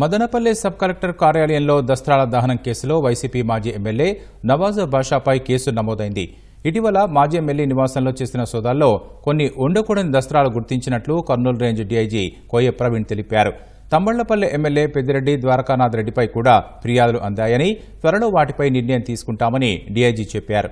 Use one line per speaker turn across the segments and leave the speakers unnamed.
Madanapalle sub collector కార్యాలయంలో దస్త్రాల దహనం కేసులో వైసీపీ మాజీ ఎమ్మెల్యే నవాజ్ బాషాపై కేసు నమోదైంది. ఇటీవల మాజీ ఎమ్మెల్యే నివాసంలో చేసిన సోదాల్లో కొన్ని ఉండకూడని దస్త్రాలు గుర్తించినట్లు కర్నూలు రేంజ్ డీఐజీ కోయ ప్రవీణ్ తెలిపారు. తమ్మళ్ళపల్లె ఎమ్మెల్యే పెద్దిరెడ్డి ద్వారకానాథ్ రెడ్డిపై కూడా ఫిర్యాదులు అందాయని త్వరలో వాటిపై నిర్ణయం తీసుకుంటామని డీఐజీ చెప్పారు.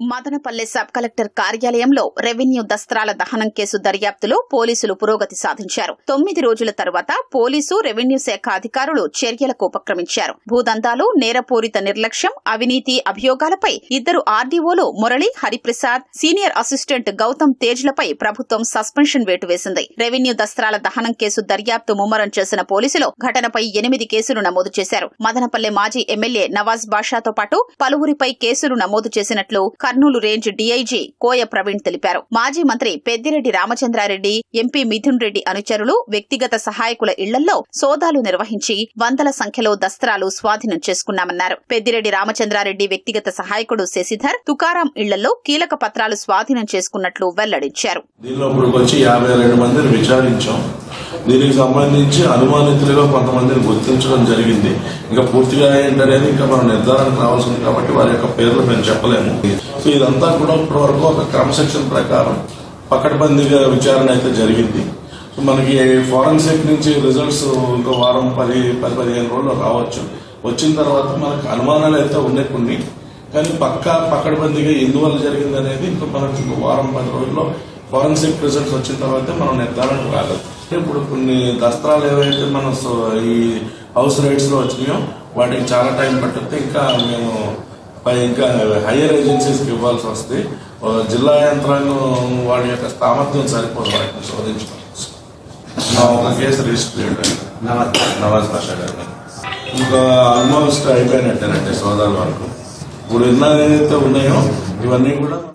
మదనపల్లె సబ్ కలెక్టర్ కార్యాలయంలో రెవెన్యూ దస్త్రాల దహనం కేసు దర్యాప్తులో పోలీసులు పురోగతి సాధించారు. తొమ్మిది రోజుల తర్వాత పోలీసు రెవెన్యూ శాఖ అధికారులు చర్యలకు ఉపక్రమించారు. భూదందాలు నేరపూరిత నిర్లక్ష్యం అవినీతి అభియోగాలపై ఇద్దరు ఆర్డీఓలు మురళి హరిప్రసాద్ సీనియర్ అసిస్టెంట్ గౌతమ్ తేజ్లపై ప్రభుత్వం సస్పెన్షన్ వేటు వేసింది. రెవెన్యూ దస్త్రాల దహనం కేసు దర్యాప్తు ముమ్మరం చేసిన పోలీసులు ఘటనపై ఎనిమిది కేసులు నమోదు చేశారు. మదనపల్లె మాజీ ఎమ్మెల్యే నవాజ్ బాషాతో పాటు పలువురిపై కేసులు నమోదు చేసినట్లు కర్నూలు రేంజ్ డీఐజీ కోయ ప్రవీణ్ తెలిపారు. మాజీ మంత్రి పెద్దిరెడ్డి రామచంద్రారెడ్డి ఎంపీ మిథున్ రెడ్డి అనుచరులు వ్యక్తిగత సహాయకుల ఇళ్ళల్లో సోదాలు నిర్వహించి వందల సంఖ్యలో దస్త్రాలు స్వాధీనం చేసుకున్నామన్నారు. పెద్దిరెడ్డి రామచంద్రారెడ్డి వ్యక్తిగత సహాయకుడు శశిధర్ తుకారాం ఇళ్ళలో కీలక పత్రాలు స్వాధీనం చేసుకున్నట్లు వెల్లడించారు.
దీనికి సంబంధించి అనుమానితులుగా కొంతమందిని గుర్తించడం జరిగింది. ఇంకా పూర్తిగా ఏంటనేది ఇంకా మనం నిర్ధారణకు రావాల్సింది కాబట్టి వారి యొక్క పేర్లు మేము చెప్పలేము. సో ఇదంతా కూడా ఇప్పటి వరకు ఒక క్రమశిక్షణ ప్రకారం పకడ్బందీగా విచారణ అయితే జరిగింది. సో మనకి ఫారెన్సిక్ నుంచి రిజల్ట్స్ ఇంకో వారం పది పది పదిహేను రోజులు రావచ్చు. వచ్చిన తర్వాత మనకు అనుమానాలు అయితే ఉన్నాయి కొన్ని. కానీ పక్కా పకడ్బందీగా ఎందువల్ల జరిగింది అనేది ఇంకా మనకి ఇంకో వారం పది రోజుల్లో ఫారెన్సిక్ రిజల్ట్స్ వచ్చిన తర్వాత మనం నిర్ధారణకు రాగలం ఇప్పుడు కొన్ని దస్త్రాలు ఏవైతే మన సో- ఈ హౌస్ రైట్స్లో వచ్చినాయో వాటికి చాలా టైం పట్టుద్ది ఇంకా మేము ఇంకా హయ్యర్ ఏజెన్సీస్కి ఇవ్వాల్సి వస్తే జిల్లా యంత్రాంగం వాడి యొక్క సామర్థ్యం సరిపోదు వాటిని శోధించడం. ఒక కేసు రిజిస్టర్ చేయడం. నవాజ్ బాషా గారు ఇంకా ఆల్మోస్ట్ అయిపోయినట్టేనండి సోదాల వరకు. ఇప్పుడు ఎన్న ఏదైతే ఉన్నాయో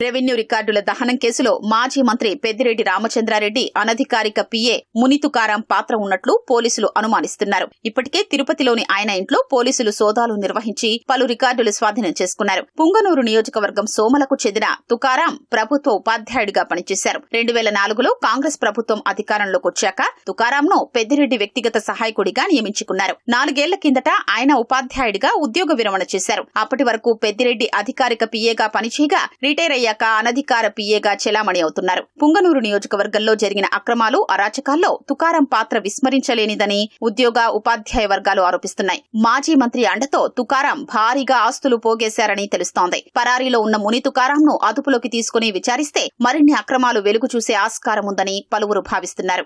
రెవెన్యూ రికార్డుల దహనం కేసులో మాజీ మంత్రి పెద్దిరెడ్డి రామచంద్రారెడ్డి అనధికారిక పిఏ మునితుకారాం పాత్ర ఉన్నట్లు పోలీసులు అనుమానిస్తున్నారు. ఇప్పటికే తిరుపతిలోని ఆయన ఇంట్లో పోలీసులు సోదాలు నిర్వహించి పలు రికార్డులు స్వాధీనం చేసుకున్నారు. పుంగనూరు నియోజకవర్గం సోమలకు చెందిన తుకారాం ప్రభుత్వ ఉపాధ్యాయుడిగా పనిచేశారు. రెండు వేల నాలుగులో కాంగ్రెస్ ప్రభుత్వం అధికారంలోకి వచ్చాక తుకారాంను పెద్దిరెడ్డి వ్యక్తిగత సహాయకుడిగా నియమించుకున్నారు. నాలుగేళ్ళ కిందట ఆయన ఉపాధ్యాయుడిగా ఉద్యోగ విరమణ చేశారు. అప్పటి వరకు పెద్దిరెడ్డి అధికారిక పిఏగా పనిచేయగా రిటైర్ అయ్యాక అనధికార పీఏగా చెలామణి అవుతున్నారు. పుంగనూరు నియోజకవర్గంలో జరిగిన అక్రమాలు అరాచకాల్లో తుకారం పాత్ర విస్మరించలేనిదని ఉద్యోగ ఉపాధ్యాయ వర్గాలు ఆరోపిస్తున్నాయి. మాజీ మంత్రి అండతో తుకారం భారీగా ఆస్తులు పోగేశారని తెలుస్తోంది. పరారీలో ఉన్న ముని తుకారాంను అదుపులోకి తీసుకుని విచారిస్తే మరిన్ని అక్రమాలు వెలుగు చూసే ఆస్కారం ఉందని పలువురు భావిస్తున్నారు.